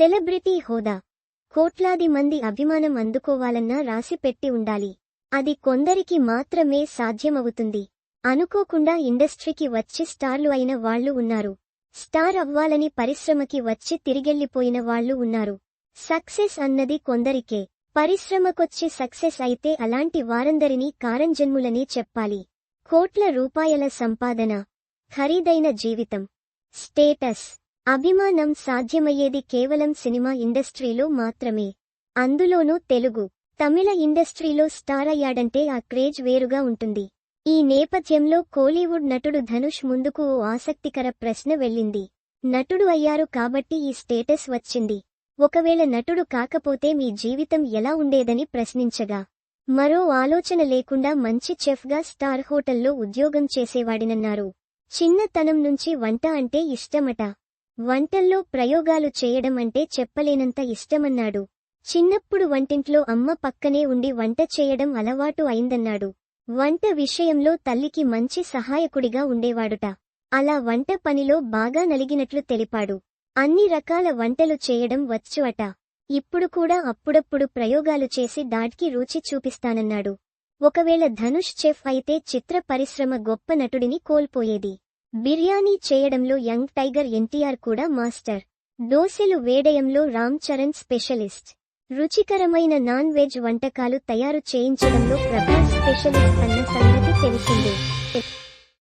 Celebrity హోదా. కోట్లాది మంది అభిమానం అందుకోవాలన్నా రాసి పెట్టి ఉండాలి. అది కొందరికి మాత్రమే సాధ్యమవుతుంది. అనుకోకుండా ఇండస్ట్రీకి వచ్చి స్టార్లు అయిన వాళ్ళు ఉన్నారు. స్టార్ అవ్వాలని పరిశ్రమకి వచ్చి తిరిగెళ్ళిపోయిన వాళ్ళు ఉన్నారు. సక్సెస్ అన్నది కొందరికే. పరిశ్రమకొచ్చి సక్సెస్ అయితే అలాంటి వారందరినీ కారంజన్ములనే చెప్పాలి. కోట్ల రూపాయల సంపాదన. ఖరీదైన జీవితం. స్టేటస్. అభిమానం సాధ్యమయ్యేది కేవలం సినిమా ఇండస్ట్రీలో మాత్రమే. అందులోనూ తెలుగు తమిళ ఇండస్ట్రీలో స్టార్ అయ్యాడంటే ఆ క్రేజ్ వేరుగా ఉంటుంది. ఈ నేపథ్యంలో కోలీవుడ్ నటుడు ధనుష్ ముందుకు ఓ ఆసక్తికర ప్రశ్న వెళ్ళింది. నటుడు అయ్యారు కాబట్టి ఈ స్టేటస్ వచ్చింది. ఒకవేళ నటుడు కాకపోతే మీ జీవితం ఎలా ఉండేదని ప్రశ్నించగా. మరో ఆలోచన లేకుండా మంచి చెఫ్గా స్టార్ హోటల్లో ఉద్యోగం చేసేవాడినన్నారు. చిన్నతనం నుంచి వంట అంటే ఇష్టమట. వంటల్లో ప్రయోగాలు చేయడం అంటే చెప్పలేనంత ఇష్టమన్నాడు. చిన్నప్పుడు వంటింట్లో అమ్మ పక్కనే ఉండి వంట చేయడం అలవాటు అయిందన్నాడు. వంట విషయంలో తల్లికి మంచి సహాయకుడిగా ఉండేవాడుట. అలా వంట పనిలో బాగా నలిగినట్లు తెలిపాడు. అన్ని రకాల వంటలు చేయడం వచ్చు అట. ఇప్పుడు కూడా అప్పుడప్పుడు ప్రయోగాలు చేసి దాడ్కి రుచి చూపిస్తానన్నాడు. ఒకవేళ ధనుష్ చెఫ్ అయితే చిత్ర పరిశ్రమ గొప్ప నటుడిని కోల్పోయేది. బిర్యానీ చేయడంలో యంగ్ టైగర్ ఎన్టీఆర్ కూడా మాస్టర్. దోశలు వేడయంలో రామ్ చరణ్ స్పెషలిస్ట్. రుచికరమైన నాన్ వెజ్ వంటకాలు తయారు చేయించడంలో ప్రభాస్ స్పెషలిస్ట్ అన్న సంగతి తెలిసిందే.